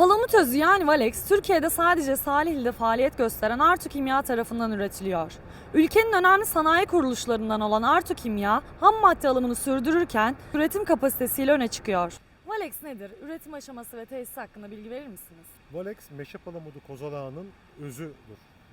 Palamut özü yani Valex, Türkiye'de sadece Salihli'de faaliyet gösteren Artu Kimya tarafından üretiliyor. Ülkenin önemli sanayi kuruluşlarından olan Artu Kimya, ham madde alımını sürdürürken üretim kapasitesiyle öne çıkıyor. Valex nedir? Üretim aşaması ve tesis hakkında bilgi verir misiniz? Valex meşe palamudu kozalağının özüdür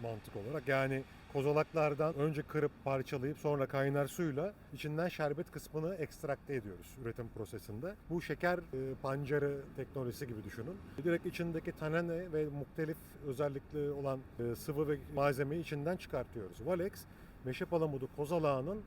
mantık olarak. Yani kozalaklardan önce kırıp parçalayıp sonra kaynar suyla içinden şerbet kısmını ekstrakte ediyoruz üretim prosesinde. Bu şeker e, pancarı teknolojisi gibi düşünün. Direkt içindeki tanene ve muhtelif özellikli olan e, sıvı ve malzemeyi içinden çıkartıyoruz. Valex meşe palamudu kozalağının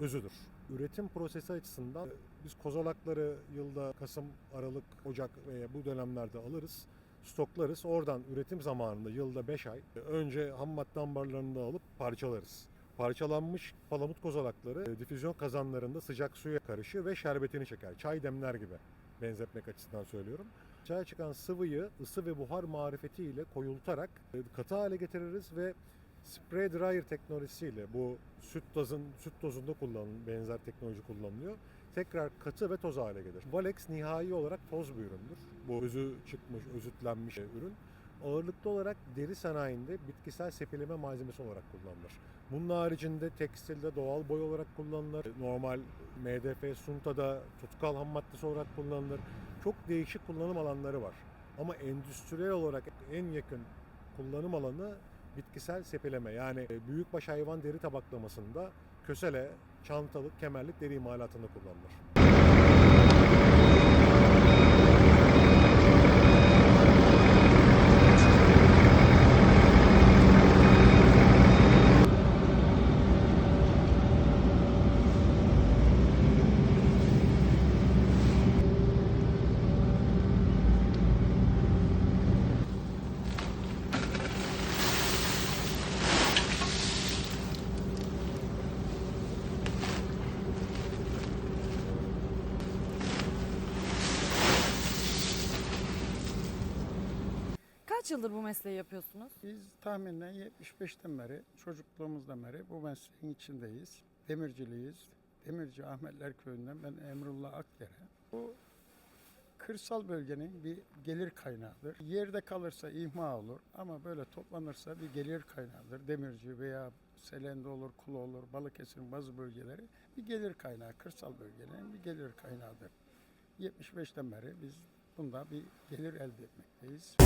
özüdür. Üretim prosesi açısından e, biz kozalakları yılda Kasım, Aralık, Ocak veya bu dönemlerde alırız stoklarız. Oradan üretim zamanında yılda 5 ay önce ham madde ambarlarında alıp parçalarız. Parçalanmış palamut kozalakları e, difüzyon kazanlarında sıcak suya karışır ve şerbetini çeker. Çay demler gibi benzetmek açısından söylüyorum. Çaya çıkan sıvıyı ısı ve buhar marifetiyle koyultarak e, katı hale getiririz ve spray dryer teknolojisiyle bu süt tozun süt tozunda kullanılan benzer teknoloji kullanılıyor. Tekrar katı ve toz hale gelir. Valex nihai olarak toz bir üründür. Bu özü çıkmış, özütlenmiş ürün. Ağırlıklı olarak deri sanayinde bitkisel sepeleme malzemesi olarak kullanılır. Bunun haricinde tekstilde doğal boy olarak kullanılır. Normal MDF, suntada tutkal ham maddesi olarak kullanılır. Çok değişik kullanım alanları var. Ama endüstriyel olarak en yakın kullanım alanı bitkisel sepeleme. Yani büyükbaş hayvan deri tabaklamasında kösele, çantalık, kemerlik deri imalatında kullanılır. Kaç yıldır bu mesleği yapıyorsunuz? Biz tahminen 75'ten beri, çocukluğumuzdan beri bu mesleğin içindeyiz. Demirciliyiz. Demirci Ahmetler Köyü'nden ben Emrullah Akdere. Bu kırsal bölgenin bir gelir kaynağıdır. Yerde kalırsa ihma olur ama böyle toplanırsa bir gelir kaynağıdır. Demirci veya Selende olur, Kulu olur, Balıkesir'in bazı bölgeleri bir gelir kaynağı, kırsal bölgelerin bir gelir kaynağıdır. 75'ten beri biz bunda bir gelir elde etmekteyiz.